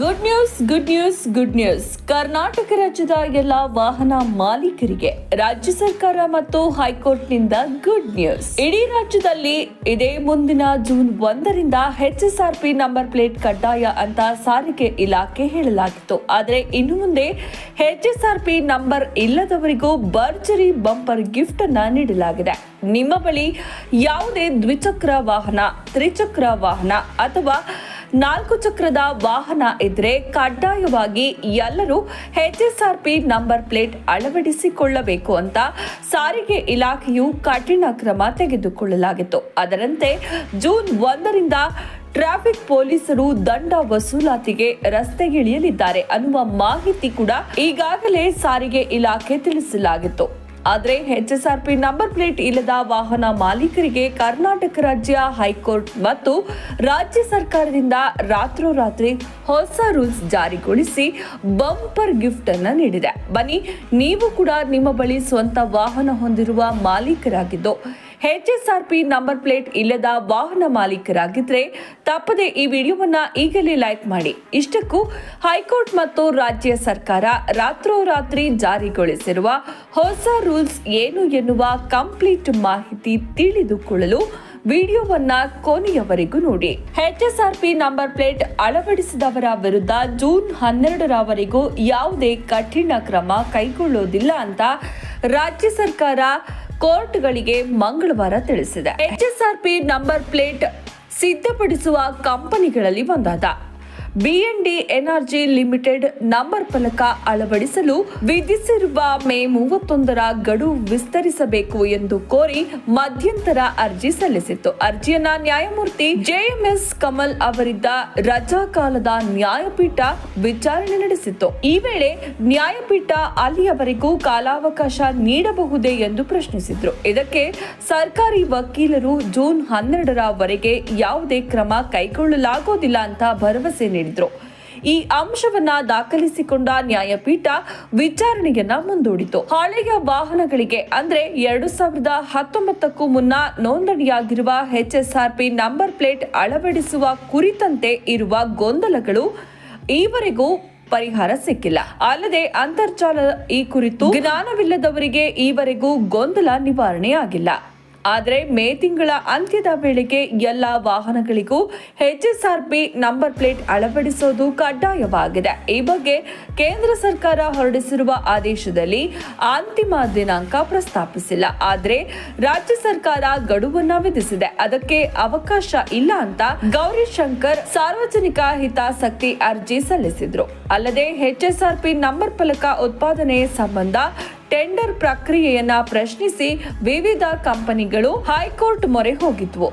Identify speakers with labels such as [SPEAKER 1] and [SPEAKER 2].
[SPEAKER 1] Good news good news good news Karnataka ರಾಜ್ಯದ ಎಲ್ಲ ವಾಹನ ಮಾಲೀಕರಿಗೆ ರಾಜ್ಯ ಸರ್ಕಾರ ಮತ್ತು ಹೈಕೋರ್ಟ್ನಿಂದ ಗುಡ್ ನ್ಯೂಸ್ ಇಡೀ ರಾಜ್ಯದಲ್ಲಿ ಇದೇ ಮುಂದಿನ ಜೂನ್ ಒಂದರಿಂದ ಪಿ ನಂಬರ್ ಪ್ಲೇಟ್ ಕಡ್ಡಾಯ ಅಂತ ಸಾರಿಗೆ ಇಲಾಖೆ ಹೇಳಲಾಗಿತ್ತು. ಆದರೆ ಇನ್ನು ಮುಂದೆ H S R HSRP number ಇಲ್ಲದವರಿಗೂ ಭರ್ಜರಿ ಬಂಪರ್ ಗಿಫ್ಟ್ ಅನ್ನ ನೀಡಲಾಗಿದೆ. ನಿಮ್ಮ ಬಳಿ ಯಾವುದೇ ದ್ವಿಚಕ್ರ ವಾಹನ, ತ್ರಿಚಕ್ರ ವಾಹನ ಅಥವಾ ನಾಲ್ಕು ಚಕ್ರದ ವಾಹನ ಇದ್ರೆ ಕಡ್ಡಾಯವಾಗಿ ಎಲ್ಲರೂ ಎಚ್ಎಸ್ಆರ್ಪಿ ನಂಬರ್ ಪ್ಲೇಟ್ ಅಳವಡಿಸಿಕೊಳ್ಳಬೇಕು ಅಂತ ಸಾರಿಗೆ ಇಲಾಖೆಯು ಕಠಿಣ ಕ್ರಮ ತೆಗೆದುಕೊಳ್ಳಲಾಗಿತ್ತು. ಅದರಂತೆ ಜೂನ್ ಒಂದರಿಂದ ಟ್ರಾಫಿಕ್ ಪೊಲೀಸರು ದಂಡ ವಸೂಲಾತಿಗೆ ರಸ್ತೆಗಿಳಿಯಲಿದ್ದಾರೆ ಅನ್ನುವ ಮಾಹಿತಿ ಕೂಡ ಈಗಾಗಲೇ ಸಾರಿಗೆ ಇಲಾಖೆ ತಿಳಿಸಲಾಗಿತ್ತು. ಆದರೆ ಎಚ್ಎಸ್ಆರ್ಪಿ ನಂಬರ್ ಪ್ಲೇಟ್ ಇಲ್ಲದ ವಾಹನ ಮಾಲೀಕರಿಗೆ ಕರ್ನಾಟಕ ರಾಜ್ಯ ಹೈಕೋರ್ಟ್ ಮತ್ತು ರಾಜ್ಯ ಸರ್ಕಾರದಿಂದ ರಾತ್ರೋರಾತ್ರಿ ಹೊಸ ರೂಲ್ಸ್ ಜಾರಿಗೊಳಿಸಿ ಬಂಪರ್ ಗಿಫ್ಟ್ ಅನ್ನು ನೀಡಿದೆ. ಬನ್ನಿ, ನೀವು ಕೂಡ ನಿಮ್ಮ ಬಳಿ ಸ್ವಂತ ವಾಹನ ಹೊಂದಿರುವ ಮಾಲೀಕರಾಗಿದ್ದು ಎಚ್ಎಸ್ಆರ್ಪಿ ನಂಬರ್ ಪ್ಲೇಟ್ ಇಲ್ಲದ ವಾಹನ ಮಾಲೀಕರಾಗಿದ್ರೆ ತಪ್ಪದೆ ಈ ವಿಡಿಯೋವನ್ನ ಈಗಲೇ ಲೈಕ್ ಮಾಡಿ. ಇಷ್ಟಕ್ಕೂ ಹೈಕೋರ್ಟ್ ಮತ್ತು ರಾಜ್ಯ ಸರ್ಕಾರ ರಾತ್ರೋರಾತ್ರಿ ಜಾರಿಗೊಳಿಸಿರುವ ಹೊಸ ರೂಲ್ಸ್ ಏನು ಎನ್ನುವ ಕಂಪ್ಲೀಟ್ ಮಾಹಿತಿ ತಿಳಿದುಕೊಳ್ಳಲು ವಿಡಿಯೋವನ್ನ ಕೊನೆಯವರೆಗೂ ನೋಡಿ. ಎಚ್ಎಸ್ಆರ್ಪಿ ನಂಬರ್ ಪ್ಲೇಟ್ ಅಳವಡಿಸಿದವರ ವಿರುದ್ಧ ಜೂನ್ ಹನ್ನೆರಡರವರೆಗೂ ಯಾವುದೇ ಕಠಿಣ ಕ್ರಮ ಕೈಗೊಳ್ಳೋದಿಲ್ಲ ಅಂತ ರಾಜ್ಯ ಸರ್ಕಾರ ಕೋರ್ಟ್ಗಳಿಗೆ ಮಂಗಳವಾರ ತಿಳಿಸಿದೆ. ಎಚ್ಎಸ್ಆರ್ಪಿ ನಂಬರ್ ಪ್ಲೇಟ್ ಸಿದ್ಧಪಡಿಸುವ ಕಂಪನಿಗಳಲ್ಲಿ ಒಂದಾದ. ಬಿಎನ್ಡಿ ಎನರ್ಜಿ ಲಿಮಿಟೆಡ್ ನಂಬರ್ ಫಲಕ ಅಳವಡಿಸಲು ವಿಧಿಸಿರುವ ಮೇ ಮೂವತ್ತೊಂದರ ಗಡುವು ವಿಸ್ತರಿಸಬೇಕು ಎಂದು ಕೋರಿ ಮಧ್ಯಂತರ ಅರ್ಜಿ ಸಲ್ಲಿಸಿತ್ತು. ಅರ್ಜಿಯನ್ನ ನ್ಯಾಯಮೂರ್ತಿ ಜೆಎಂಎಸ್ ಕಮಲ್ ಅವರಿದ್ದ ರಜಾ ಕಾಲದ ನ್ಯಾಯಪೀಠ ವಿಚಾರಣೆ ನಡೆಸಿತ್ತು. ಈ ವೇಳೆ ನ್ಯಾಯಪೀಠ ಅಲ್ಲಿಯವರೆಗೂ ಕಾಲಾವಕಾಶ ನೀಡಬಹುದೇ ಎಂದು ಪ್ರಶ್ನಿಸಿದ್ರು. ಇದಕ್ಕೆ ಸರ್ಕಾರಿ ವಕೀಲರು ಜೂನ್ ಹನ್ನೆರಡರವರೆಗೆ ಯಾವುದೇ ಕ್ರಮ ಕೈಗೊಳ್ಳಲಾಗುವುದಿಲ್ಲ ಅಂತ ಭರವಸೆ ನೀಡಿದ್ರು. ಈ ಅಂಶವನ್ನ ದಾಖಲಿಸಿಕೊಂಡ ನ್ಯಾಯಪೀಠ ವಿಚಾರಣೆಯನ್ನ ಮುಂದೂಡಿತು. ಹಳೆಯ ವಾಹನಗಳಿಗೆ ಅಂದ್ರೆ ಎರಡು ಸಾವಿರದ ಹತ್ತೊಂಬತ್ತಕ್ಕೂ ಮುನ್ನ ನೋಂದಣಿಯಾಗಿರುವ ಎಚ್ಎಸ್ಆರ್ಪಿ ನಂಬರ್ ಪ್ಲೇಟ್ ಅಳವಡಿಸುವ ಕುರಿತಂತೆ ಇರುವ ಗೊಂದಲಗಳು ಈವರೆಗೂ ಪರಿಹಾರ ಸಿಕ್ಕಿಲ್ಲ. ಅಲ್ಲದೆ ಅಂತರ್ಜಾಲ ಈ ಕುರಿತು ಜ್ಞಾನವಿಲ್ಲದವರಿಗೆ ಈವರೆಗೂ ಗೊಂದಲ ನಿವಾರಣೆಯಾಗಿಲ್ಲ. ಆದರೆ ಮೇ ತಿಂಗಳ ಅಂತ್ಯದ ವೇಳೆಗೆ ಎಲ್ಲ ವಾಹನಗಳಿಗೂ ಎಚ್ಎಸ್ಆರ್ಪಿ ನಂಬರ್ ಪ್ಲೇಟ್ ಅಳವಡಿಸೋದು ಕಡ್ಡಾಯವಾಗಿದೆ. ಈ ಬಗ್ಗೆ ಕೇಂದ್ರ ಸರ್ಕಾರ ಹೊರಡಿಸಿರುವ ಆದೇಶದಲ್ಲಿ ಅಂತಿಮ ದಿನಾಂಕ ಪ್ರಸ್ತಾಪಿಸಿಲ್ಲ. ಆದರೆ ರಾಜ್ಯ ಸರ್ಕಾರ ಗಡುವನ್ನ ವಿಧಿಸಿದೆ. ಅದಕ್ಕೆ ಅವಕಾಶ ಇಲ್ಲ ಅಂತ ಗೌರಿಶಂಕರ್ ಸಾರ್ವಜನಿಕ ಹಿತಾಸಕ್ತಿ ಅರ್ಜಿ ಸಲ್ಲಿಸಿದ್ರು. ಅಲ್ಲದೆ ಎಚ್ಎಸ್ಆರ್ಪಿ ನಂಬರ್ ಫಲಕ ಉತ್ಪಾದನೆ ಸಂಬಂಧ ಟೆಂಡರ್ ಪ್ರಕ್ರಿಯೆಯನ್ನ ಪ್ರಶ್ನಿಸಿ ವಿವಿಧ ಕಂಪನಿಗಳು ಹೈಕೋರ್ಟ್ ಮೊರೆ ಹೋಗಿದ್ವು.